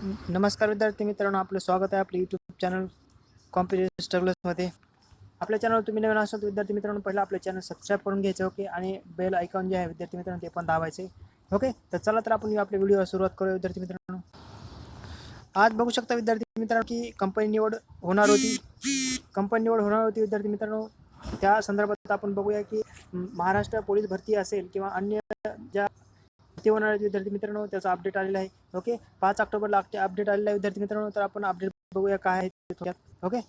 नमस्कार विद्यार्थी मित्रांनो आपलं स्वागत आहे आपलं यूट्यूब चॅनल कॉम्पिटेटिव्ह स्ट्रगल्समध्ये आपल्या चॅनल तुम्ही नवीन असाल तर विद्यार्थी मित्रांनो पहिला आपलं चॅनल सबस्क्राईब करून घ्यायचं ओके आणि बेल आयकॉन जे आहे विद्यार्थी मित्रांनो ते पण दाबायचे ओके तर चला तर आपण आपल्या व्हिडिओ सुरुवात करूया विद्यार्थी मित्रांनो. आज बघू शकता विद्यार्थी मित्रांनो की कंपनी निवड होणार होती. कंपनी निवड होणार होती विद्यार्थी मित्रांनो. त्या संदर्भात आपण बघूया की महाराष्ट्र पोलीस भरती असेल किंवा अन्य ज्या ते होणार आहेत विद्यार्थी मित्रांनो त्याचा अपडेट आलेला आहे. ओके पाच ऑक्टोबरला अपडेट आलेला आहे विद्यार्थी मित्रांनो तर आपण अपडेट बघूया काय आहे थोडक्यात. ओके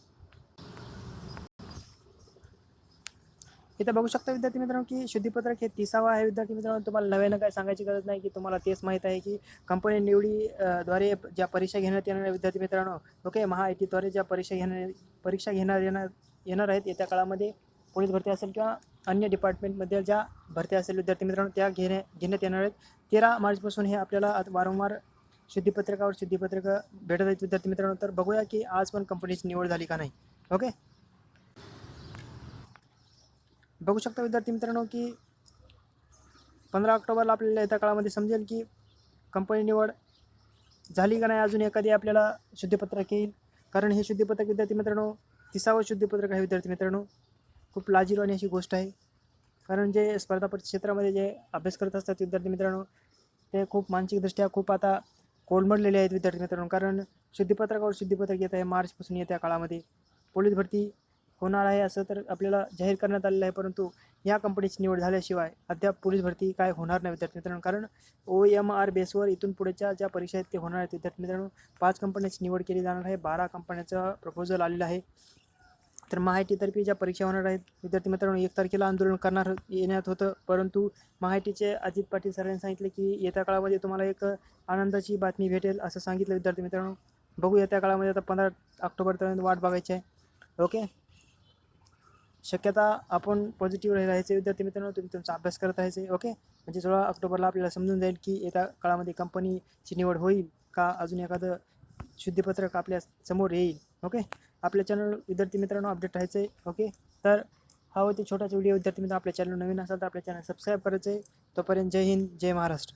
इथं बघू शकता विद्यार्थी मित्रांनो की शुद्धीपत्रक हे तिसावा आहे. विद्यार्थी मित्रांनो तुम्हाला नव्यानं काय सांगायची गरज नाही की तुम्हाला तेच माहीत आहे की कंपनी निवडी द्वारे ज्या परीक्षा घेण्यात येणार विद्यार्थी मित्रांनो. ओके महा आय टीद्वारे ज्या परीक्षा घेणार परीक्षा घेणार येणार येणार आहेत येत्या काळामध्ये पोलीस भरती असेल किंवा अन्य डिपार्टमेंटमध्ये ज्या भरती असेल विद्यार्थी मित्रांनो त्या घेण्या घेण्यात येणार आहेत. तेरा मार्चपासून हे आपल्याला वारंवार शुद्धीपत्रकावर शुद्धीपत्रक भेटत आहेत विद्यार्थी मित्रांनो. तर बघूया की आज पण कंपनीची निवड झाली का नाही. ओके? बघू शकता विद्यार्थी मित्रांनो की पंधरा ऑक्टोबरला आपल्याला येत्या काळामध्ये समजेल की कंपनी निवड झाली का नाही. अजून एखादी आपल्याला शुद्धीपत्रक येईल. कारण हे शुद्धीपत्रक विद्यार्थी मित्रांनो तिसावं शुद्धीपत्रक आहे विद्यार्थी मित्रांनो. खूप लाजीरवाणी अशी गोष्ट आहे. कारण जे स्पर्धा क्षेत्रामध्ये जे अभ्यास करत असतात विद्यार्थी मित्रांनो ते खूप मानसिकदृष्ट्या खूप आता कोलमडलेले आहेत विद्यार्थी मित्रांनो. कारण शुद्धीपत्रकावर शुद्धीपत्रक येत आहे मार्चपासून येत्या काळामध्ये. पोलीस भरती होणार आहे असं तर आपल्याला जाहीर करण्यात आलेलं आहे परंतु या कंपनीची निवड झाल्याशिवाय अद्याप पोलीस भरती काय होणार नाही विद्यार्थी मित्रांनो. कारण ओ एम आर बेसवर इथून पुढेच्या ज्या परीक्षा आहेत ते होणार आहेत विद्यार्थी मित्रांनो. पाच कंपन्यांची निवड केली जाणार आहे बारा कंपन्यांचं प्रपोजल आलेलं आहे. तर महाआयटीतर्फे ज्या परीक्षा होणार आहेत विद्यार्थी मित्रांनो एक तारखेला आंदोलन करणार येण्यात होतं परंतु महाआयटीचे अजित पाटील सरांनी सांगितले की येत्या काळामध्ये तुम्हाला एक आनंदाची बातमी भेटेल असं सांगितलं विद्यार्थी मित्रांनो. बघू येत्या काळामध्ये आता पंधरा ऑक्टोबरपर्यंत वाट बघायची आहे. ओके? शक्यता आपण पॉझिटिव्ह राहायचे विद्यार्थी मित्रांनो तुम्ही तुमचा अभ्यास करत राहायचे ओके? म्हणजे सोळा ऑक्टोबरला आपल्याला समजून जाईल की येत्या काळामध्ये कंपनीची निवड होईल का अजून एखादं शुद्धीपत्रक आपल्यासमोर येईल ओके? आपल्या चॅनल विद्यार्थी मित्रांनो अपडेट राहायचं आहे ओके तर हा होती छोटाच व्हिडिओ विद्यार्थी मित्र आपल्या चॅनल नवीन असाल तर आपल्या चॅनल सबस्क्राईब करायचं आहे तोपर्यंत जय हिंद जय महाराष्ट्र.